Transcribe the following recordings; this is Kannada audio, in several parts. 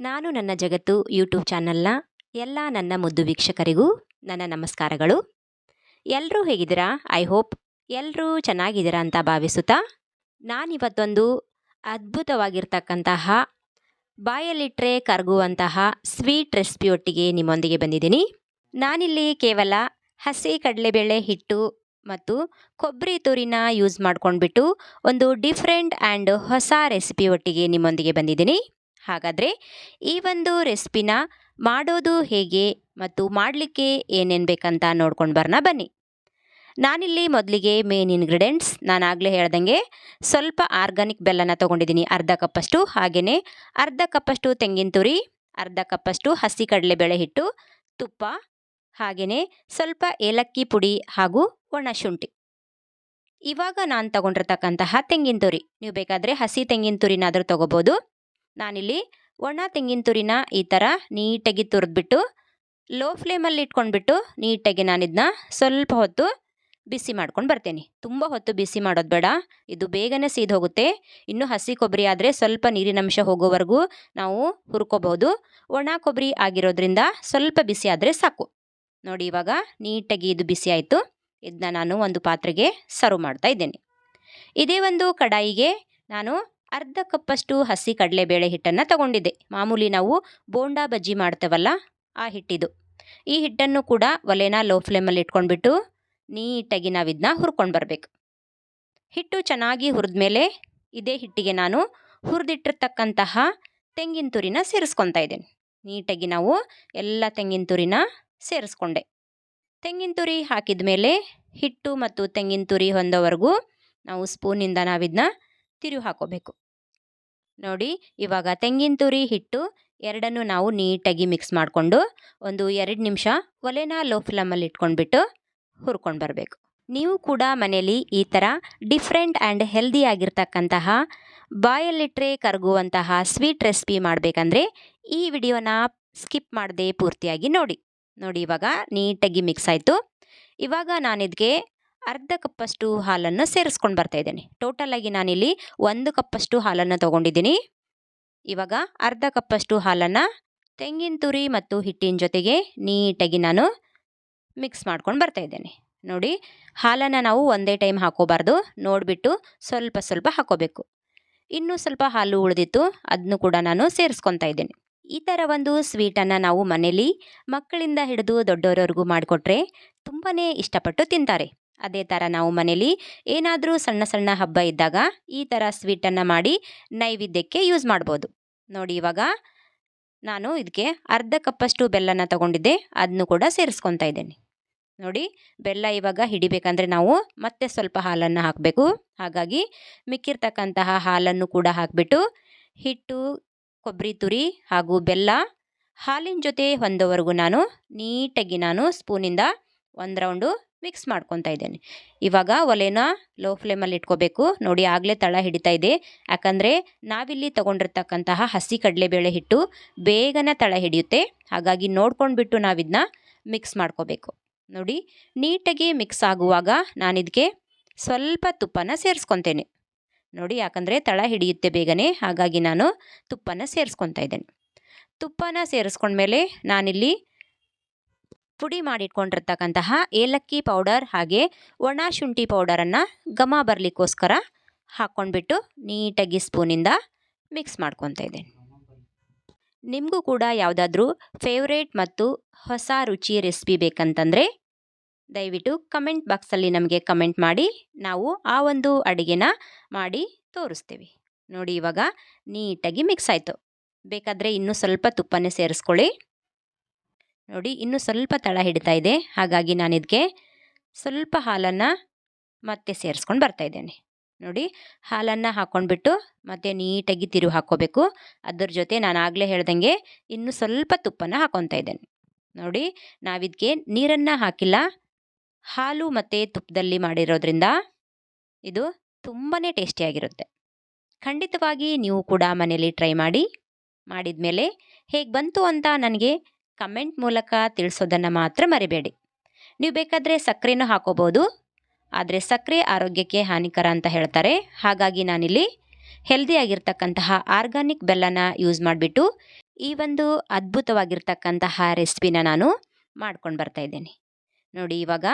ನಾನು ನನ್ನ ಜಗತ್ತು ಯೂಟ್ಯೂಬ್ ಚಾನಲ್ನ ಎಲ್ಲ ನನ್ನ ಮುದ್ದು ವೀಕ್ಷಕರಿಗೂ ನನ್ನ ನಮಸ್ಕಾರಗಳು. ಎಲ್ಲರೂ ಹೇಗಿದ್ದೀರಾ? ಐ ಹೋಪ್ ಎಲ್ಲರೂ ಚೆನ್ನಾಗಿದ್ದೀರಾ ಅಂತ ಭಾವಿಸುತ್ತಾ, ನಾನಿವತ್ತೊಂದು ಅದ್ಭುತವಾಗಿರ್ತಕ್ಕಂತಹ ಬಾಯಲ್ಲಿಟ್ಟರೆ ಕರಗುವಂತಹ ಸ್ವೀಟ್ ರೆಸಿಪಿಯೊಟ್ಟಿಗೆ ನಿಮ್ಮೊಂದಿಗೆ ಬಂದಿದ್ದೀನಿ. ನಾನಿಲ್ಲಿ ಕೇವಲ ಹಸಿ ಕಡಲೆಬೇಳೆ ಹಿಟ್ಟು ಮತ್ತು ಕೊಬ್ಬರಿ ತುರಿನ ಯೂಸ್ ಮಾಡ್ಕೊಂಡ್ಬಿಟ್ಟು ಒಂದು ಡಿಫ್ರೆಂಟ್ ಆ್ಯಂಡ್ ಹೊಸ ರೆಸಿಪಿ ಒಟ್ಟಿಗೆ ನಿಮ್ಮೊಂದಿಗೆ ಬಂದಿದ್ದೀನಿ. ಹಾಗಾದರೆ ಈ ಒಂದು ರೆಸಿಪಿನ ಮಾಡೋದು ಹೇಗೆ ಮತ್ತು ಮಾಡಲಿಕ್ಕೆ ಏನೇನು ಬೇಕಂತ ನೋಡ್ಕೊಂಡು ಬರೋಣ ಬನ್ನಿ. ನಾನಿಲ್ಲಿ ಮೊದಲಿಗೆ ಮೇನ್ ಇಂಗ್ರೀಡಿಯೆಂಟ್ಸ್ ನಾನು ಆಗಲೇ ಹೇಳ್ದಂಗೆ ಸ್ವಲ್ಪ ಆರ್ಗಾನಿಕ್ ಬೆಲ್ಲನ ತೊಗೊಂಡಿದ್ದೀನಿ ಅರ್ಧ ಕಪ್ಪಷ್ಟು ಹಾಗೆಯೇ ಅರ್ಧ ಕಪ್ಪಷ್ಟು ತೆಂಗಿನ ತುರಿ, ಅರ್ಧ ಕಪ್ಪಷ್ಟು ಹಸಿ ಕಡಲೆಬೇಳೆ ಹಿಟ್ಟು, ತುಪ್ಪ ಹಾಗೆಯೇ ಸ್ವಲ್ಪ ಏಲಕ್ಕಿ ಪುಡಿ ಹಾಗೂ ಒಣ ಶುಂಠಿ. ಇವಾಗ ನಾನು ತಗೊಂಡಿರ್ತಕ್ಕಂತಹ ತೆಂಗಿನ ತುರಿ. ನೀವು ಬೇಕಾದರೆ ಹಸಿ ತೆಂಗಿನ ತುರಿನಾದರೂ ತೊಗೋಬೋದು. ನಾನಿಲ್ಲಿ ಒಣ ತೆಂಗಿನ ತುರಿನ ಈ ಥರ ನೀಟಾಗಿ ತುರಿದ್ಬಿಟ್ಟು ಲೋ ಫ್ಲೇಮಲ್ಲಿ ಇಟ್ಕೊಂಡ್ಬಿಟ್ಟು ನೀಟಾಗಿ ನಾನಿದನ್ನ ಸ್ವಲ್ಪ ಹೊತ್ತು ಬಿಸಿ ಮಾಡ್ಕೊಂಡು ಬರ್ತೇನೆ. ತುಂಬ ಹೊತ್ತು ಬಿಸಿ ಮಾಡೋದು ಬೇಡ. ಇದು ಬೇಗನೆ ಸೀದ್ ಹೋಗುತ್ತೆ ಇನ್ನು ಹಸಿ ಕೊಬ್ಬರಿ ಆದರೆ ಸ್ವಲ್ಪ ನೀರಿನಂಶ ಹೋಗೋವರೆಗೂ ನಾವು ಹುರ್ಕೋಬಹುದು. ಒಣ ಕೊಬ್ಬರಿ ಆಗಿರೋದ್ರಿಂದ ಸ್ವಲ್ಪ ಬಿಸಿ ಆದರೆ ಸಾಕು. ನೋಡಿ ಇವಾಗ ನೀಟಾಗಿ ಇದು ಬಿಸಿ ಆಯಿತು. ಇದನ್ನ ನಾನು ಒಂದು ಪಾತ್ರೆಗೆ ಸರ್ವ್ ಮಾಡ್ತಾ ಇದ್ದೇನೆ. ಇದೇ ಒಂದು ಕಡಾಯಿಗೆ ನಾನು ಅರ್ಧ ಕಪ್ಪಷ್ಟು ಹಸಿ ಕಡಲೆಬೇಳೆ ಹಿಟ್ಟನ್ನು ತಗೊಂಡಿದ್ದೆ. ಮಾಮೂಲಿ ನಾವು ಬೋಂಡಾ ಬಜ್ಜಿ ಮಾಡ್ತೇವಲ್ಲ, ಆ ಹಿಟ್ಟಿದು. ಈ ಹಿಟ್ಟನ್ನು ಕೂಡ ಒಲೆನ ಲೋ ಫ್ಲೇಮಲ್ಲಿ ಇಟ್ಕೊಂಡ್ಬಿಟ್ಟು ನೀಟಾಗಿ ನಾವು ಇದನ್ನ ಹುರ್ಕೊಂಡು ಬರಬೇಕು. ಹಿಟ್ಟು ಚೆನ್ನಾಗಿ ಹುರಿದ್ಮೇಲೆ ಇದೇ ಹಿಟ್ಟಿಗೆ ನಾನು ಹುರಿದಿಟ್ಟಿರ್ತಕ್ಕಂತಹ ತೆಂಗಿನ ತುರಿನ ಸೇರಿಸ್ಕೊತಾ ಇದ್ದೇನೆ. ನೀಟಾಗಿ ನಾವು ಎಲ್ಲ ತೆಂಗಿನ ತುರಿನ ಸೇರಿಸ್ಕೊಂಡೆ. ತೆಂಗಿನ ತುರಿ ಹಾಕಿದ ಮೇಲೆ ಹಿಟ್ಟು ಮತ್ತು ತೆಂಗಿನ ತುರಿ ಹೊಂದೋವರೆಗೂ ನಾವು ಸ್ಪೂನಿಂದ ನಾವಿದನ್ನ ತಿರುವು ಹಾಕೋಬೇಕು ನೋಡಿ, ಇವಾಗ ತೆಂಗಿನ ತುರಿ ಹಿಟ್ಟು ಎರಡನ್ನು ನಾವು ನೀಟಾಗಿ ಮಿಕ್ಸ್ ಮಾಡಿಕೊಂಡು ಒಂದು ಎರಡು ನಿಮಿಷ ಒಲೆನ ಲೋ ಫ್ಲೇಮಲ್ಲಿ ಇಟ್ಕೊಂಡ್ಬಿಟ್ಟು ಹುರ್ಕೊಂಡು ಬರಬೇಕು. ನೀವು ಕೂಡ ಮನೇಲಿ ಈ ಥರ ಡಿಫ್ರೆಂಟ್ ಆ್ಯಂಡ್ ಹೆಲ್ದಿ ಆಗಿರ್ತಕ್ಕಂತಹ ಬಾಯಲ್ಲಿಟ್ಟರೆ ಕರಗುವಂತಹ ಸ್ವೀಟ್ ರೆಸಿಪಿ ಮಾಡಬೇಕಂದ್ರೆ ಈ ವಿಡಿಯೋನ ಸ್ಕಿಪ್ ಮಾಡದೆ ಪೂರ್ತಿಯಾಗಿ ನೋಡಿ. ನೋಡಿ ಇವಾಗ ನೀಟಾಗಿ ಮಿಕ್ಸ್ ಆಯಿತು. ಇವಾಗ ನಾನಿದಕ್ಕೆ ಅರ್ಧ ಕಪ್ಪಷ್ಟು ಹಾಲನ್ನು ಸೇರಿಸ್ಕೊಂಡು ಬರ್ತಾ ಇದ್ದೇನೆ. ಟೋಟಲಾಗಿ ನಾನಿಲ್ಲಿ ಒಂದು ಕಪ್ಪಷ್ಟು ಹಾಲನ್ನು ತೊಗೊಂಡಿದ್ದೀನಿ. ಇವಾಗ ಅರ್ಧ ಕಪ್ಪಷ್ಟು ಹಾಲನ್ನು ತೆಂಗಿನ ತುರಿ ಮತ್ತು ಹಿಟ್ಟಿನ ಜೊತೆಗೆ ನೀಟಾಗಿ ನಾನು ಮಿಕ್ಸ್ ಮಾಡ್ಕೊಂಡು ಬರ್ತಾ ಇದ್ದೇನೆ. ನೋಡಿ, ಹಾಲನ್ನು ನಾವು ಒಂದೇ ಟೈಮ್ ಹಾಕೋಬಾರ್ದು. ನೋಡಿಬಿಟ್ಟು ಸ್ವಲ್ಪ ಸ್ವಲ್ಪ ಹಾಕೋಬೇಕು. ಇನ್ನೂ ಸ್ವಲ್ಪ ಹಾಲು ಉಳಿದಿತ್ತು ಅದನ್ನು ಕೂಡ ನಾನು ಸೇರಿಸ್ಕೊತಾ ಇದ್ದೇನೆ. ಈ ಥರ ಒಂದು ಸ್ವೀಟನ್ನು ನಾವು ಮನೇಲಿ ಮಕ್ಕಳಿಂದ ಹಿಡಿದು ದೊಡ್ಡವರವರೆಗೂ ಮಾಡಿಕೊಟ್ರೆ ತುಂಬಾ ಇಷ್ಟಪಟ್ಟು ತಿಂತಾರೆ. ಅದೇ ಥರ ನಾವು ಮನೇಲಿ ಏನಾದರೂ ಸಣ್ಣ ಸಣ್ಣ ಹಬ್ಬ ಇದ್ದಾಗ ಈ ಥರ ಸ್ವೀಟನ್ನು ಮಾಡಿ ನೈವೇದ್ಯಕ್ಕೆ ಯೂಸ್ ಮಾಡ್ಬೋದು. ನೋಡಿ ಇವಾಗ ನಾನು ಇದಕ್ಕೆ ಅರ್ಧ ಕಪ್ಪಷ್ಟು ಬೆಲ್ಲನ ತಗೊಂಡಿದ್ದೆ ಅದನ್ನು ಕೂಡ ಸೇರಿಸ್ಕೊತಾ ಇದ್ದೇನೆ. ನೋಡಿ ಬೆಲ್ಲ ಇವಾಗ ಹಿಡಿಬೇಕಂದ್ರೆ ನಾವು ಮತ್ತೆ ಸ್ವಲ್ಪ ಹಾಲನ್ನು ಹಾಕಬೇಕು. ಹಾಗಾಗಿ ಮಿಕ್ಕಿರ್ತಕ್ಕಂತಹ ಹಾಲನ್ನು ಕೂಡ ಹಾಕಿಬಿಟ್ಟು ಹಿಟ್ಟು ಕೊಬ್ಬರಿ ತುರಿ ಹಾಗೂ ಬೆಲ್ಲ ಹಾಲಿನ ಜೊತೆ ಹೊಂದೋವರೆಗೂ ನಾನು ನೀಟಾಗಿ ನಾನು ಸ್ಪೂನಿಂದ ಒಂದು ರೌಂಡು ಮಿಕ್ಸ್ ಮಾಡ್ಕೊತಾ ಇದ್ದೇನೆ. ಇವಾಗ ಒಲೆನ ಲೋ ಫ್ಲೇಮಲ್ಲಿ ಇಟ್ಕೋಬೇಕು. ನೋಡಿ ಆಗಲೇ ತಳ ಹಿಡಿತಾ ಇದೆ. ಯಾಕಂದರೆ ನಾವಿಲ್ಲಿ ತೊಗೊಂಡಿರ್ತಕ್ಕಂತಹ ಹಸಿ ಕಡಲೆಬೇಳೆ ಹಿಟ್ಟು ಬೇಗನೆ ತಳ ಹಿಡಿಯುತ್ತೆ. ಹಾಗಾಗಿ ನೋಡ್ಕೊಂಡ್ಬಿಟ್ಟು ನಾವಿದನ್ನ ಮಿಕ್ಸ್ ಮಾಡ್ಕೋಬೇಕು. ನೋಡಿ, ನೀಟಾಗಿ ಮಿಕ್ಸ್ ಆಗುವಾಗ ನಾನಿದಕ್ಕೆ ಸ್ವಲ್ಪ ತುಪ್ಪನ ಸೇರಿಸ್ಕೊತೇನೆ. ನೋಡಿ ಯಾಕಂದರೆ ತಳ ಹಿಡಿಯುತ್ತೆ ಬೇಗನೆ. ಹಾಗಾಗಿ ನಾನು ತುಪ್ಪನ ಸೇರಿಸ್ಕೊತಾ ಇದ್ದೇನೆ. ತುಪ್ಪನ ಸೇರಿಸ್ಕೊಂಡ್ಮೇಲೆ ನಾನಿಲ್ಲಿ ಪುಡಿ ಮಾಡಿಟ್ಕೊಂಡಿರ್ತಕ್ಕಂತಹ ಏಲಕ್ಕಿ ಪೌಡರ್ ಹಾಗೆ ಒಣ ಶುಂಠಿ ಪೌಡರನ್ನು ಘಮ ಬರಲಿಕ್ಕೋಸ್ಕರ ಹಾಕ್ಕೊಂಡ್ಬಿಟ್ಟು ನೀಟಾಗಿ ಸ್ಪೂನಿಂದ ಮಿಕ್ಸ್ ಮಾಡ್ಕೊತಾ ಇದ್ದೇನೆ. ನಿಮಗೂ ಕೂಡ ಯಾವುದಾದ್ರೂ ಫೇವ್ರೇಟ್ ಮತ್ತು ಹೊಸ ರುಚಿ ರೆಸಿಪಿ ಬೇಕಂತಂದರೆ ದಯವಿಟ್ಟು ಕಮೆಂಟ್ ಬಾಕ್ಸಲ್ಲಿ ನಮಗೆ ಕಮೆಂಟ್ ಮಾಡಿ, ನಾವು ಆ ಒಂದು ಅಡುಗೆನ ಮಾಡಿ ತೋರಿಸ್ತೀವಿ. ನೋಡಿ ಇವಾಗ ನೀಟಾಗಿ ಮಿಕ್ಸ್ ಆಯಿತು. ಬೇಕಾದರೆ ಇನ್ನೂ ಸ್ವಲ್ಪ ತುಪ್ಪನೇ ಸೇರಿಸ್ಕೊಳ್ಳಿ. ನೋಡಿ, ಇನ್ನೂ ಸ್ವಲ್ಪ ತಳ ಹಿಡಿತಾ ಇದೆ. ಹಾಗಾಗಿ ನಾನು ಇದಕ್ಕೆ ಸ್ವಲ್ಪ ಹಾಲನ್ನು ಮತ್ತೆ ಸೇರಿಸ್ಕೊಂಡು ಬರ್ತಾ ಇದ್ದೇನೆ. ನೋಡಿ, ಹಾಲನ್ನು ಹಾಕ್ಕೊಂಡ್ಬಿಟ್ಟು ಮತ್ತೆ ನೀಟಾಗಿ ತಿರು ಹಾಕ್ಕೋಬೇಕು. ಅದ್ರ ಜೊತೆ ನಾನು ಆಗಲೇ ಹೇಳ್ದಂಗೆ ಇನ್ನು ಸ್ವಲ್ಪ ತುಪ್ಪನ ಹಾಕ್ಕೊತಾ ಇದ್ದೇನೆ. ನೋಡಿ ನಾವಿದಕ್ಕೆ ನೀರನ್ನು ಹಾಕಿಲ್ಲ. ಹಾಲು ಮತ್ತು ತುಪ್ಪದಲ್ಲಿ ಮಾಡಿರೋದ್ರಿಂದ ಇದು ತುಂಬಾ ಟೇಸ್ಟಿಯಾಗಿರುತ್ತೆ. ಖಂಡಿತವಾಗಿ ನೀವು ಕೂಡ ಮನೇಲಿ ಟ್ರೈ ಮಾಡಿ ಮಾಡಿದ ಮೇಲೆ ಹೇಗೆ ಬಂತು ಅಂತ ನನಗೆ ಕಮೆಂಟ್ ಮೂಲಕ ತಿಳಿಸೋದನ್ನು ಮಾತ್ರ ಮರಿಬೇಡಿ. ನೀವು ಬೇಕಾದರೆ ಸಕ್ಕರೆನೂ ಹಾಕೋಬೋದು. ಆದರೆ ಸಕ್ಕರೆ ಆರೋಗ್ಯಕ್ಕೆ ಹಾನಿಕರ ಅಂತ ಹೇಳ್ತಾರೆ. ಹಾಗಾಗಿ ನಾನಿಲ್ಲಿ ಹೆಲ್ದಿಯಾಗಿರ್ತಕ್ಕಂತಹ ಆರ್ಗಾನಿಕ್ ಬೆಲ್ಲನ ಯೂಸ್ ಮಾಡಿಬಿಟ್ಟು ಈ ಒಂದು ಅದ್ಭುತವಾಗಿರ್ತಕ್ಕಂತಹ ರೆಸಿಪಿನ ನಾನು ಮಾಡ್ಕೊಂಡು ಬರ್ತಾಯಿದ್ದೀನಿ ನೋಡಿ ಇವಾಗ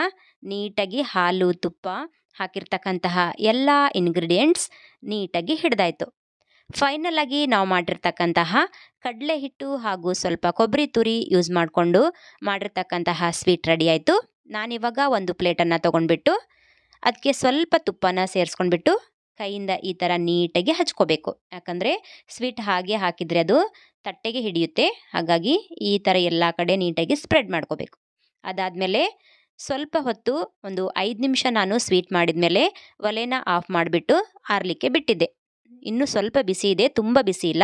ನೀಟಾಗಿ ಹಾಲು ತುಪ್ಪ ಹಾಕಿರ್ತಕ್ಕಂತಹ ಎಲ್ಲ ಇಂಗ್ರೀಡಿಯೆಂಟ್ಸ್ ನೀಟಾಗಿ ಹಿಡ್ದಾಯ್ತು. ಫೈನಲ್ ಆಗಿ ನಾವು ಮಾಡಿರ್ತಕ್ಕಂತಹ ಕಡಲೆ ಹಿಟ್ಟು ಹಾಗೂ ಸ್ವಲ್ಪ ಕೊಬ್ಬರಿ ತುರಿ ಯೂಸ್ ಮಾಡಿಕೊಂಡು ಮಾಡಿರ್ತಕ್ಕಂತಹ ಸ್ವೀಟ್ ರೆಡಿ ಆಯಿತು. ನಾನಿವಾಗ ಒಂದು ಪ್ಲೇಟನ್ನು ತೊಗೊಂಡ್ಬಿಟ್ಟು ಅದಕ್ಕೆ ಸ್ವಲ್ಪ ತುಪ್ಪನ ಸೇರಿಸ್ಕೊಂಡ್ಬಿಟ್ಟು ಕೈಯಿಂದ ಈ ಥರ ನೀಟಾಗಿ ಹಚ್ಕೋಬೇಕು. ಯಾಕಂದರೆ ಸ್ವೀಟ್ ಹಾಗೆ ಹಾಕಿದರೆ ಅದು ತಟ್ಟೆಗೆ ಹಿಡಿಯುತ್ತೆ. ಹಾಗಾಗಿ ಈ ಥರ ಎಲ್ಲ ಕಡೆ ನೀಟಾಗಿ ಸ್ಪ್ರೆಡ್ ಮಾಡ್ಕೋಬೇಕು. ಅದಾದಮೇಲೆ ಸ್ವಲ್ಪ ಹೊತ್ತು ಒಂದು ಐದು ನಿಮಿಷ ನಾನು ಸ್ವೀಟ್ ಮಾಡಿದ ಮೇಲೆ ಒಲೆನ ಆಫ್ ಮಾಡಿಬಿಟ್ಟು ಆರಲಿಕ್ಕೆ ಬಿಟ್ಟಿದ್ದೆ. ಇನ್ನೂ ಸ್ವಲ್ಪ ಬಿಸಿ ಇದೆ, ತುಂಬ ಬಿಸಿ ಇಲ್ಲ.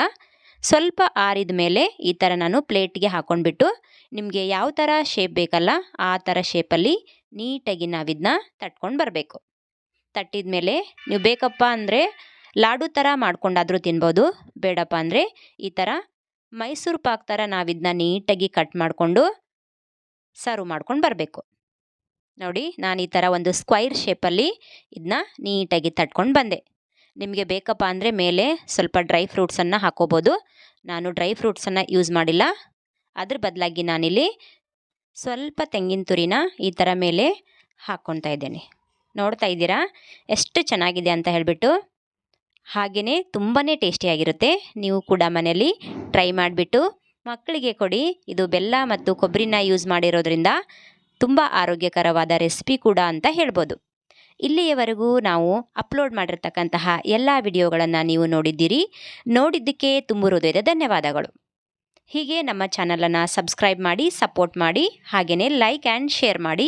ಸ್ವಲ್ಪ ಆರಿದ ಮೇಲೆ ಈ ಥರ ನಾನು ಪ್ಲೇಟ್ಗೆ ಹಾಕ್ಕೊಂಡ್ಬಿಟ್ಟು ನಿಮಗೆ ಯಾವ ಥರ ಶೇಪ್ ಬೇಕಲ್ಲ ಆ ಥರ ಶೇಪಲ್ಲಿ ನೀಟಾಗಿ ನಾವಿದನ್ನ ತಟ್ಕೊಂಡು ಬರಬೇಕು. ತಟ್ಟಿದ ಮೇಲೆ ನೀವು ಬೇಕಪ್ಪ ಅಂದರೆ ಲಾಡು ಥರ ಮಾಡ್ಕೊಂಡಾದರೂ ತಿನ್ಬೋದು, ಬೇಡಪ್ಪ ಅಂದರೆ ಈ ಥರ ಮೈಸೂರು ಪಾಕ್ ಥರ ನಾವಿದನ್ನ ನೀಟಾಗಿ ಕಟ್ ಮಾಡಿಕೊಂಡು ಸರ್ವ್ ಮಾಡ್ಕೊಂಡು ಬರಬೇಕು. ನೋಡಿ, ನಾನು ಈ ಥರ ಒಂದು ಸ್ಕ್ವೈರ್ ಶೇಪಲ್ಲಿ ಇದನ್ನ ನೀಟಾಗಿ ತಟ್ಕೊಂಡು ಬಂದೆ. ನಿಮಗೆ ಬೇಕಪ್ಪ ಅಂದರೆ ಮೇಲೆ ಸ್ವಲ್ಪ ಡ್ರೈ ಫ್ರೂಟ್ಸನ್ನು ಹಾಕೋಬೋದು. ನಾನು ಡ್ರೈ ಫ್ರೂಟ್ಸನ್ನು ಯೂಸ್ ಮಾಡಿಲ್ಲ. ಅದ್ರ ಬದಲಾಗಿ ನಾನಿಲ್ಲಿ ಸ್ವಲ್ಪ ತೆಂಗಿನ ತುರಿನ ಈ ಥರ ಮೇಲೆ ಹಾಕ್ಕೊತಾ ಇದ್ದೇನೆ. ನೋಡ್ತಾ ಇದ್ದೀರಾ? ಎಷ್ಟು ಚೆನ್ನಾಗಿದೆ ಅಂತ ಹೇಳಿಬಿಟ್ಟು ಹಾಗೆಯೇ ತುಂಬಾ ಟೇಸ್ಟಿಯಾಗಿರುತ್ತೆ ನೀವು ಕೂಡ ಮನೆಯಲ್ಲಿ ಟ್ರೈ ಮಾಡಿಬಿಟ್ಟು ಮಕ್ಕಳಿಗೆ ಕೊಡಿ. ಇದು ಬೆಲ್ಲ ಮತ್ತು ಕೊಬ್ಬರಿನ ಯೂಸ್ ಮಾಡಿರೋದ್ರಿಂದ ತುಂಬ ಆರೋಗ್ಯಕರವಾದ ರೆಸಿಪಿ ಕೂಡ ಅಂತ ಹೇಳ್ಬೋದು. ಇಲ್ಲಿಯವರೆಗೂ ನಾವು ಅಪ್ಲೋಡ್ ಮಾಡಿರ್ತಕ್ಕಂತಹ ಎಲ್ಲ ವಿಡಿಯೋಗಳನ್ನು ನೀವು ನೋಡಿದ್ದೀರಿ. ನೋಡಿದ್ದಕ್ಕೆ ತುಂಬ ಹೃದಯದ ಧನ್ಯವಾದಗಳು. ಹೀಗೆ ನಮ್ಮ ಚಾನಲನ್ನು ಸಬ್ಸ್ಕ್ರೈಬ್ ಮಾಡಿ, ಸಪೋರ್ಟ್ ಮಾಡಿ ಹಾಗೆಯೇ ಲೈಕ್ ಆ್ಯಂಡ್ ಶೇರ್ ಮಾಡಿ.